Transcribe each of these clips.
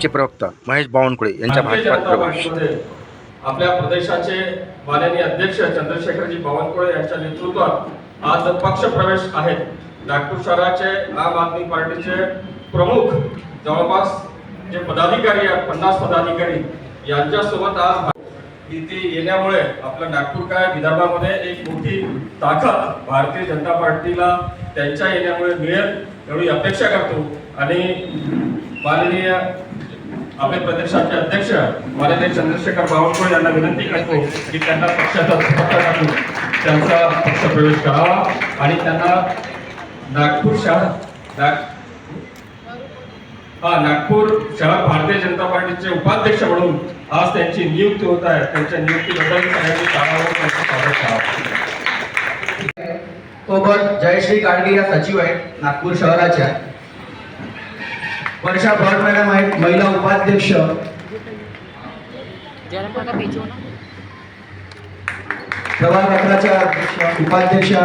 भाजपचे प्रवक्ता महेश बावनकुळे यांच्या भाजपात प्रवेश. आपल्या प्रदेशाचे माननीय अध्यक्ष चंद्रशेखरजी बावनकुळे यांच्या नेतृत्वात आज पक्ष प्रवेश आहेत नागपूर शहराचे आम आदमी पार्टीचे प्रमुख जवळपास जे पदाधिकारी आहेत पन्नास पदाधिकारी यांच्यासोबत आज इथे येण्यामुळे आपलं नागपूर काय विदर्भामध्ये एक मोठी ताकद भारतीय जनता पार्टीला त्यांच्या येण्यामुळे मिळेल एवढी अपेक्षा करतो. आणि माननीय आपले प्रदेशाचे अध्यक्ष माननीय चंद्रशेखर बावनकुळे यांना विनंती करतो की त्यांना पक्षाचा पक्ष टाकून त्यांचा पक्ष प्रवेश करावा आणि त्यांना नागपूर शहर हा नागपूर शहर भारतीय जनता पार्टीचे उपाध्यक्ष म्हणून आज त्यांची नियुक्ती होत आहे. त्यांच्या नियुक्तीबद्दल सगळ्यांनी काळावर त्यांचं स्वागत करावं. सोबत जयश्री गाडगे या सचिव आहेत नागपूर शहराच्या वर्षा भट मॅडम आहेत महिला उपाध्यक्ष. प्रभाग अध्यक्ष उपाध्यक्षा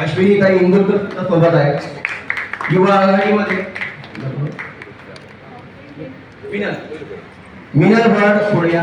अश्विनीताई इंदुरकर सोबत आहेत. युवा आघाडीमध्ये. मिनल मिनल भट सोडिया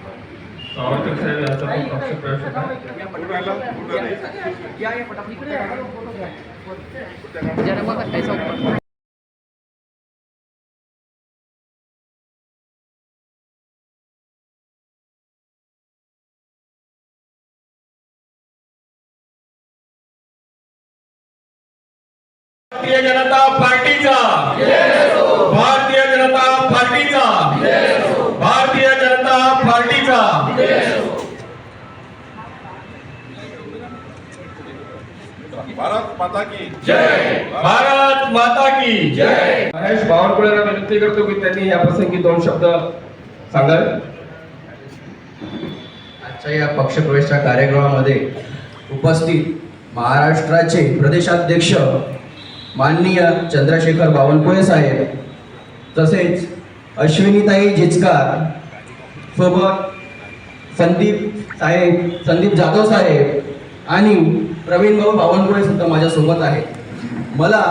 सावरकर साहेब यांचा पण पक्ष प्रवेश होता जरा भारतीय जनता पार्टीचा भारतीय जनता पार्टीचा भारतीय जनता पार्टीचा भारत माता की भारत माता की जय। महेश बावनकुळेला विनंती करतो की त्यांनी या प्रसंगी दोन शब्द सांगाल आजच्या या पक्षप्रवेशच्या कार्यक्रमामध्ये उपस्थित महाराष्ट्राचे प्रदेशाध्यक्ष माननीय चंद्रशेखर बावनकुळे साहेब तसेच अश्विनीताई जिचकार सोबत संदीप साहेब संदीप जाधव साहेब आणि प्रवीण भाऊ बावनकुळे सुद्धा माझ्यासोबत आहे मला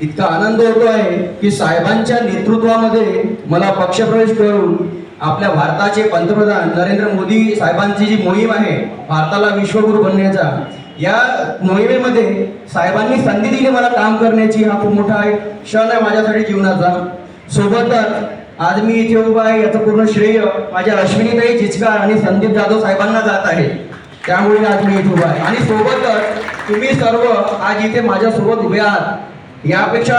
इतका आनंद होतो आहे की साहेबांच्या नेतृत्वामध्ये मला पक्षप्रवेश करून आपल्या भारताचे पंतप्रधान नरेंद्र मोदी साहेबांची जी मोहीम आहे भारताला विश्वगुरु बनण्याचा या मोहिमेमध्ये साहेबांनी संधी दिली मला काम करण्याची. हा खूप मोठा एक क्षण आहे माझ्यासाठी जीवनाचा. सोबतच आज मी इथे उभा आहे याचं पूर्ण श्रेय माझ्या अश्विनीताई चिचकार आणि संदीप जाधव साहेबांना जात आहे. त्यामुळे आज मी इथे उभा आहे. आणि सोबतच तुम्ही सर्व आज इथे माझ्यासोबत उभे आहात. यापेक्षा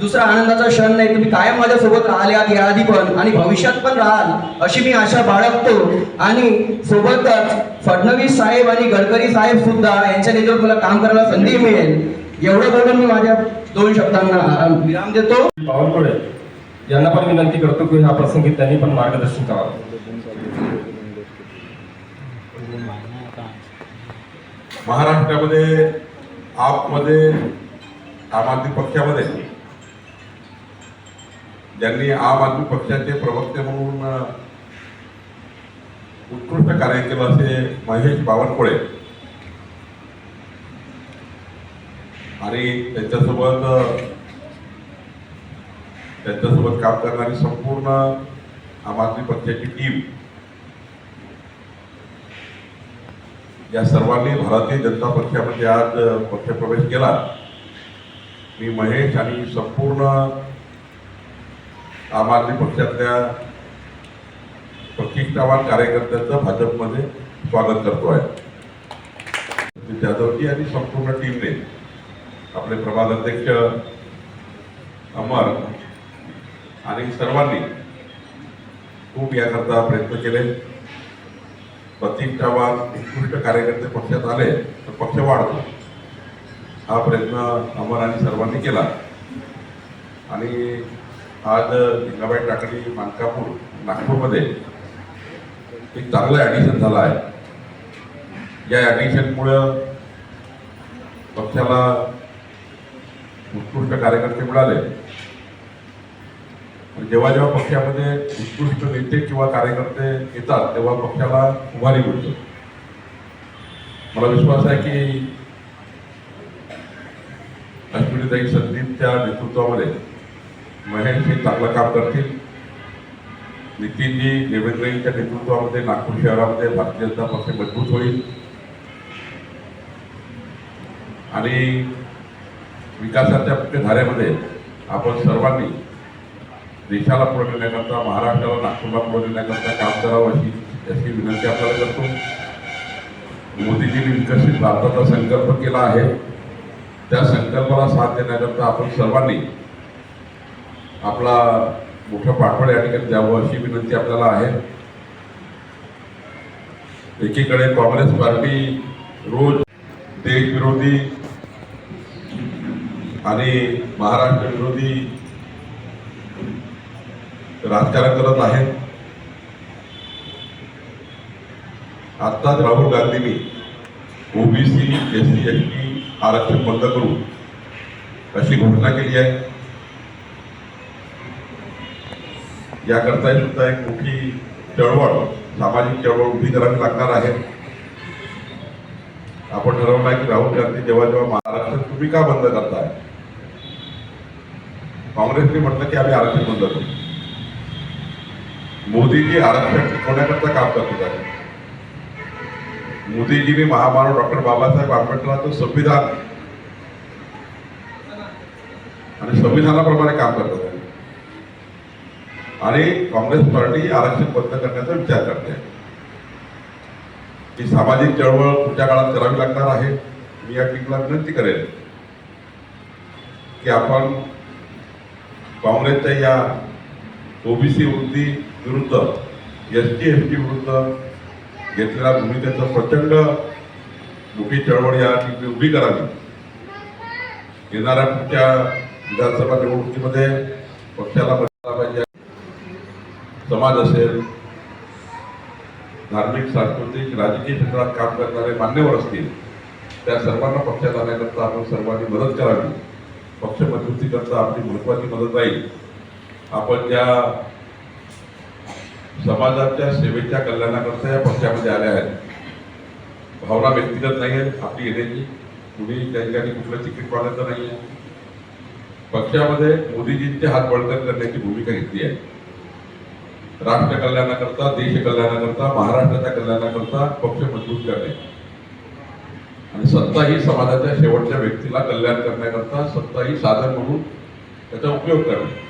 दुसरा आनंदाचा क्षण नाही. तुम्ही कायम माझ्यासोबत राहिले आहात याआधी पण आणि भविष्यात पण राहाल अशी मी आशा बाळगतो. आणि सोबतच फडणवीस साहेब आणि गडकरी साहेब सुद्धा यांच्या नेतृत्वात मला काम करायला संधी मिळेल. एवढं बोलून मी माझ्या दोन शब्दांना आराम विराम देतो. बावनकुळे यांना पण विनंती करतो की ह्या प्रसंगी त्यांनी पण मार्गदर्शन करावं. महाराष्ट्रामध्ये आपमध्ये आम आदमी पक्षामध्ये. ज्यांनी आम आदमी पक्षाचे प्रवक्ते म्हणून उत्कृष्ट कार्य केलं असे महेश बावनकुळे. आणि त्यांच्यासोबत त्यांच्यासोबत काम करणारी संपूर्ण आम आदमी पक्षाची टीम या सर्वांनी भारतीय जनता पक्षामध्ये आज पक्षप्रवेश केला. मी महेश आणि संपूर्ण आम आदमी पक्षातल्या प्रतिष्ठावान कार्यकर्त्यांचं भाजपमध्ये स्वागत करतो आहे. जाधवजी आणि संपूर्ण टीमने आपले प्रभाग अध्यक्ष अमर आणि सर्वांनी खूप याकरता प्रयत्न केले. प्रतिष्ठावान उत्कृष्ट कार्यकर्ते पक्षात आले तर पक्ष वाढतो. हा प्रयत्न अमर आणि सर्वांनी केला. आणि आज लिंगाबाई टाकळी मानकापूर नागपूरमध्ये एक चांगलं ॲडिशन झालं आहे. या ॲडिशनमुळं पक्षाला उत्कृष्ट कार्यकर्ते मिळाले. जेव्हा जेव्हा पक्षामध्ये उत्कृष्ट नेते किंवा कार्यकर्ते येतात तेव्हा पक्षाला उभारी मिळतो. मला विश्वास आहे की अश्विनीताई संदीपच्या नेतृत्वामध्ये महेश हे चांगलं काम करतील. नितीनजी देवेंद्रजींच्या नेतृत्वामध्ये नागपूर शहरामध्ये भारतीय जनता पक्ष मजबूत होईल. आणि विकासाच्या मुख्य धाऱ्यामध्ये आपण सर्वांनी देशाला पुढे नेण्याकरता महाराष्ट्राला नागपूरला पुढे नेण्याकरता काम करावं अशी अशी विनंती आपल्याला करतो. मोदीजींनी विकसित भारताचा संकल्प केला आहे. त्या संकल्पाला साथ देण्याकरता आपण सर्वांनी आपला मोठं पाठबळ या ठिकाणी द्यावं अशी विनंती आपल्याला आहे. एकीकडे काँग्रेस पार्टी रोज देशविरोधी आणि महाराष्ट्र विरोधी राजकारण करत आहे आत्ताच राहुल गांधींनी OBC S C S T आरक्षण बंद करू अशी घोषणा केली आहे. याकरता सुद्धा एक मोठी चळवळ सामाजिक चळवळ उभी करावी लागणार आहे. आपण ठरवलं आहे की राहुल गांधी जेव्हा जेव्हा महाराष्ट्रात तुम्ही का बंद करताय? काँग्रेसने म्हटलं की आम्ही आरक्षण बंद करू मोदीजी आरक्षण टिकवण्याकरता काम करत होता. मोदीजीने महामानव डॉक्टर बाबासाहेब आंबेडकरांचं संविधान आणि संविधानाप्रमाणे काम करत होते. आणि काँग्रेस पार्टी आरक्षण बंद करण्याचा विचार करते. ही सामाजिक चळवळ पुढच्या काळात करावी लागणार आहे. मी या टीमला विनंती करेन की आपण काँग्रेसच्या या ओबीसी वृत्ती विरुद्ध एस टी एस टी विरुद्ध घेतलेल्या भूमिकेचं प्रचंड मोठी चळवळ या ठिकाणी उभी करावी. येणाऱ्या पुढच्या विधानसभा निवडणुकीमध्ये पक्षाला बदला पाहिजे. समाज असेल धार्मिक सांस्कृतिक राजकीय क्षेत्रात काम करणारे मान्यवर असतील त्या सर्वांना पक्षात आणण्याकरता आपण सर्वांनी मदत करावी. पक्ष मजबूतीकरता आपली महत्वाची मदत राहील. आपण ज्या समाजाच्या सेवेच्या कल्याणाकरता या पक्षामध्ये आल्या आहेत. भावना व्यक्तिगत नाही आहेत आपली येण्याची कुणी त्या ठिकाणी कुठलं तिकीट पाडायचं नाही आहे. पक्षामध्ये मोदीजींचे हात बळकट करण्याची भूमिका घेतली आहे. राष्ट्र कल्याणाकरता देश कल्याणाकरता महाराष्ट्राच्या कल्याणाकरता पक्ष मजबूत करणे. आणि सत्ता ही समाजाच्या शेवटच्या व्यक्तीला कल्याण करण्याकरता सत्ता ही साधन म्हणून त्याचा उपयोग करणे.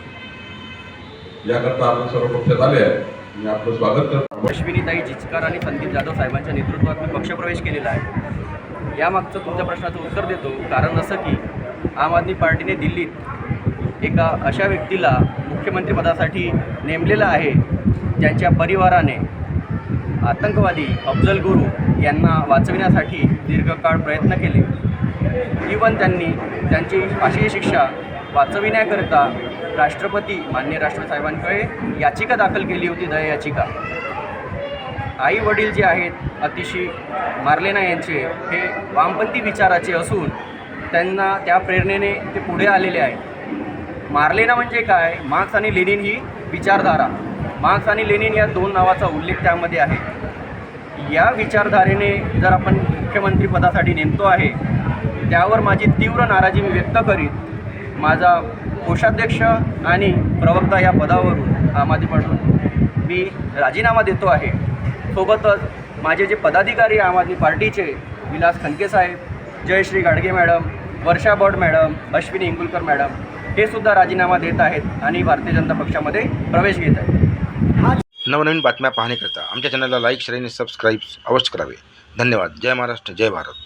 याकरता आपण सर्व पक्षात आले आहे मी आपलं स्वागत करतो. अश्विनीताई जिचकार आणि संदीप जाधव साहेबांच्या नेतृत्वात मी पक्षप्रवेश केलेला आहे. यामागचं तुमच्या प्रश्नाचं उत्तर देतो. कारण असं की आम आदमी पार्टीने दिल्लीत एका अशा व्यक्तीला मुख्यमंत्रीपदासाठी नेमलेलं आहे ज्यांच्या परिवाराने आतंकवादी अफजल गुरू यांना वाचविण्यासाठी दीर्घकाळ प्रयत्न केले. इवन त्यांनी त्यांची फाशी शिक्षा वाचविण्याकरिता राष्ट्रपती मान्य राष्ट्रसाहेबांकडे याचिका दाखल केली होती दया याचिका. आई वडील जे आहेत अतिशय मार्लेना यांचे हे वामपंथी विचाराचे असून त्यांना त्या प्रेरणेने ते पुढे आलेले आहेत. मार्लेना म्हणजे काय? मार्क्स आणि लेनिन ही विचारधारा. मार्क्स आणि लेनिन या दोन नावाचा उल्लेख त्यामध्ये आहे. या विचारधारेने जर आपण मुख्यमंत्रीपदासाठी नेमतो आहे त्यावर माझी तीव्र नाराजी मी व्यक्त करीत माझा कोषाध्यक्ष आणि प्रवक्ता या पदावरून आम आदमी पार्टीतून मी राजीनामा देतो आहे. सोबतच माझे जे पदाधिकारी आम आदमी पार्टीचे विलास खनके साहेब Jayashree Gadge madam Varsha Bird madam Ashwini Ingulkar madam हे सुद्धा राजीनामा देत आहेत आणि भारतीय जनता पक्षामध्ये प्रवेश घेत आहेत. नवनवीन बातम्या पाहण्याकरता आमच्या चॅनलला लाईक शेअर आणि सबस्क्राईब अवश्य करावे. धन्यवाद. जय महाराष्ट्र जय भारत.